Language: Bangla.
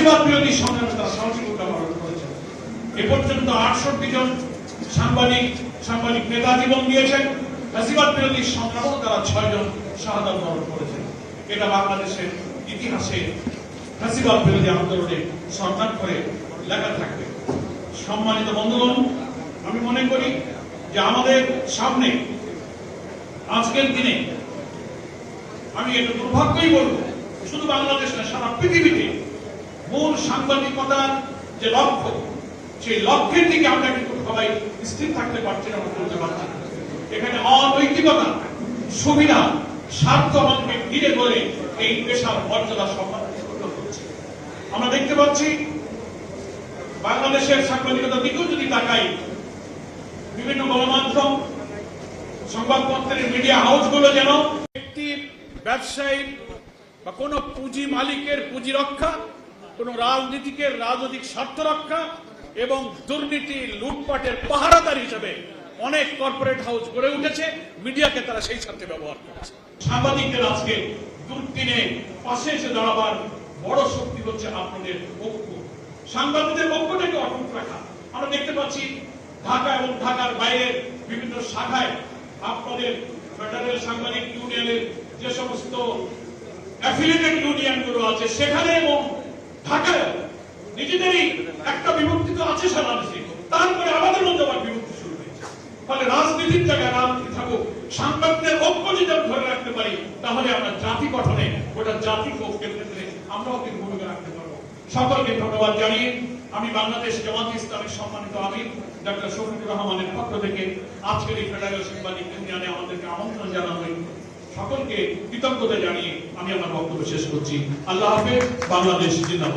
সংগ্রামে তারা পালন এ পর্যন্ত আটষট্টি জন সাংবাদিক সাংবাদিক নেতা জীবন দিয়েছেন। বিরোধী সংগ্রামও তারা ছয় জন শাহাদাত বরণ করেছেন। এটা বাংলাদেশের ইতিহাসে ফাঁসিবাদ বিরোধী আন্দোলনে সরকার করে লেখা থাকবে। সম্মানিত বন্ধুগণ, আমি মনে করি যে আমাদের সামনে আজকের দিনে আমি এটা দুর্ভাগ্যই বলব, শুধু বাংলাদেশ না, সারা পৃথিবীতে সাংবাদিকতার যে লক্ষ্য, সেই লক্ষ্যের দিকে আমরা কিন্তু সবাই স্থির থাকতে পারছি না বা করতে পারছি এখানে অনৈতিকতা, সুবিধা, স্বার্থ আমাদেরকে ঘিরে ধরে এই পেশার মর্যাদা সম্মান হচ্ছে। আমরা দেখতে পাচ্ছি, বাংলাদেশের সাংবাদিকতার দিকেও যদি তাকাই, বিভিন্ন গণমাধ্যম, সংবাদপত্রের মিডিয়া হাউসগুলো যেন ব্যক্তি ব্যবসায়ী বা কোনো পুঁজি মালিকের পুঁজি রক্ষা কোনো রাজনীতিকের রাজনৈতিক স্বার্থ রক্ষা এবং দুর্নীতি, লুটপাটের পাহারাদার হিসেবে অনেক কর্পোরেট হাউস গড়ে উঠেছে। মিডিয়াকে তারা সেই স্বার্থে ব্যবহার করেছে। সাংবাদিকদের আজকে দুর্দিনে পাশে এসে দাঁড়াবার বড় শক্তি হচ্ছে আপনাদের ঐক্য। সাংবাদিকদের ঐক্যটাকে অটুট রাখা। আমরা দেখতে পাচ্ছি ঢাকা এবং ঢাকার বাইরের বিভিন্ন শাখায় আপনাদের ফেডারেল সাংবাদিক ইউনিয়নের যে সমস্ত অ্যাফিলিয়েটেড ইউনিয়নগুলো আছে, সেখানে এবং নিজেদেরই একটা বিভক্তি তো আছে সারা দেশে তারপরে আমাদের মধ্যে আবার বিভক্তি শুরু হয়েছে। ফলে রাজনীতির জায়গায় রাজনীতি থাকুক, সাংবাদিকদের ঐক্য যদি আমরা ধরে রাখতে পারি, তাহলে আমরা জাতি গঠনে গোটা জাতি ঐক্যের ক্ষেত্রে আমরাও কিন্তু ভূমিকা রাখতে পারব। সকলকে ধন্যবাদ জানিয়ে আমি বাংলাদেশ জামাত ইসলামের সম্মানিত আমির ডক্টর শফিকুর রহমানের পক্ষ থেকে আজকের এই ফেডারেল সাংবাদিক ইউনিয়নে আমাদেরকে আমন্ত্রণ জানানো সকলকে কৃতজ্ঞতা জানিয়ে আমি আমার বক্তব্য শেষ করছি। আল্লাহ হাফেজ, বাংলাদেশ জিন্দাবাদ।